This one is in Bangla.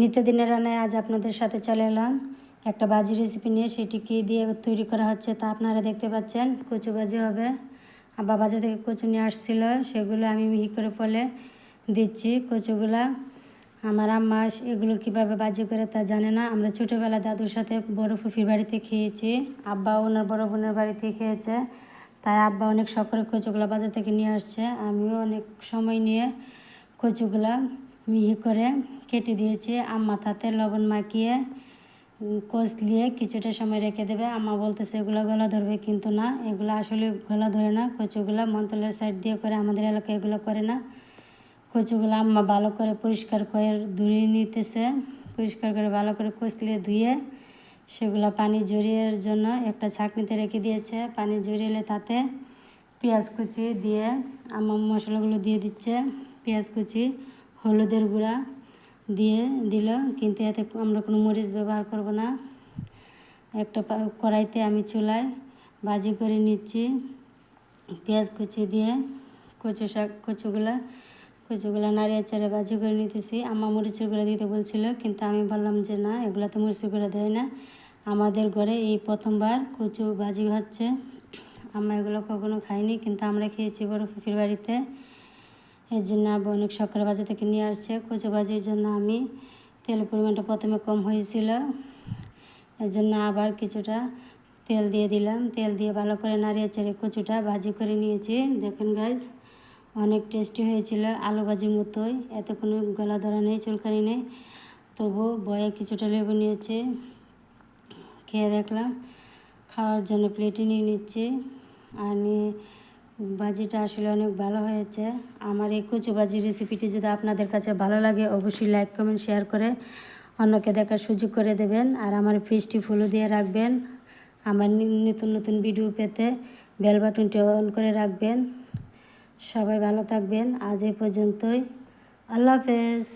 নিত্যদিনের রান্নায় আজ আপনাদের সাথে চলে এলাম। একটা বাজি রেসিপি নিয়ে সেটি কী দিয়ে তৈরি করা হচ্ছে। তা আপনারা দেখতে পাচ্ছেন, কচু বাজি হবে। আবার বাজার থেকে কচু নিয়ে আসছিল, সেগুলো আমি মিহি করে ফলে দিচ্ছি কচুগুলা। আমার আম্মা এগুলো কীভাবে বাজি করে তা জানে না। আমরা ছোটোবেলা দাদুর সাথে বড় ফুফির বাড়িতে খেয়েছি। আব্বা ওনার বড় বোনের বাড়িতে খেয়েছে। তাই আব্বা অনেক করে কচুগুলা বাজার থেকে নিয়ে আসছে। আমিও অনেক সময় নিয়ে কচুগুলা মিহি করে কেটে দিয়েছি। আম্মা তাতে লবণ মাখিয়ে উম, কষলিয়ে কিছুটা সময় রেখে দেবে। আম্মা বলতেছে এগুলো গলা ধরবে কিন্তু না। এগুলো আসলে গলা ধরে না। কচুগুলা মন্তলের সাইড দিয়ে করে আমাদের এলাকায় এগুলো করে না। কচুগুলো আম্মা ভালো করে পরিষ্কার করে ধুয়ে নিতেছে। পরিষ্কার করে ভালো করে কষলিয়ে ধুয়ে সেগুলো পানি জড়িয়ের জন্য একটা ছাঁকনিতে রেখে দিয়েছে। পানি জড়িয়ে তাতে পেঁয়াজ কুচি দিয়ে আম্মা মশলাগুলো দিয়ে দিচ্ছে। পেঁয়াজ কুচি হলুদের গুঁড়া দিয়ে দিল, কিন্তু এতে আমরা কোনো মরিচ ব্যবহার করব না। একটা কড়াইতে আমি চুলায় ভাজি করে নিচ্ছি পেঁয়াজ কুচি দিয়ে। কচু শাক, কচুগুলা কচুগুলা নাড়িয়ে চাড়ে ভাজি করে নিতেছি। আমার মরিচের গুঁড়া দিতে বলছিল, কিন্তু আমি বললাম যে না, এগুলো তো মরিচের গুঁড়া দেয় না। আমাদের ঘরে এই প্রথমবার কচু ভাজি হচ্ছে। আমরা এগুলো কখনো খাইনি কিন্তু আমরা খেয়েছি বড় ফুফির বাড়িতে। এর জন্য আবার অনেক সকাল বাজার থেকে নিয়ে আসছে, কচু ভাজির জন্য আমি তেলের পরিমাণটা প্রথমে কম হয়েছিল। এর জন্য আবার কিছুটা তেল দিয়ে দিলাম। তেল দিয়ে ভালো করে নাড়িয়ে চেড়ে কচুটা ভাজি করে নিয়েছি। দেখেন গাইজ অনেক টেস্টি হয়েছিল আলু ভাজির মতোই। এতে কোনো গলা ধরা নেই, চুলকানি নেই। তবু বয়ে কিছুটা লেবু নিয়েছে। খেয়ে দেখলাম। খাওয়ার জন্য প্লেটে নিয়ে নিচ্ছি। আমি ভাজিটা আসলে অনেক ভালো হয়েছে। আমার এই কচু ভাজির রেসিপিটি যদি আপনাদের কাছে ভালো লাগে, অবশ্যই লাইক কমেন্ট শেয়ার করে অন্যকে দেখার সুযোগ করে দেবেন। আর আমার পেজটি ফলো দিয়ে রাখবেন। আমার নতুন নতুন ভিডিও পেতে বেল বাটনটি অন করে রাখবেন। সবাই ভালো থাকবেন। আজ এই পর্যন্তই। আল্লাহ হাফেজ।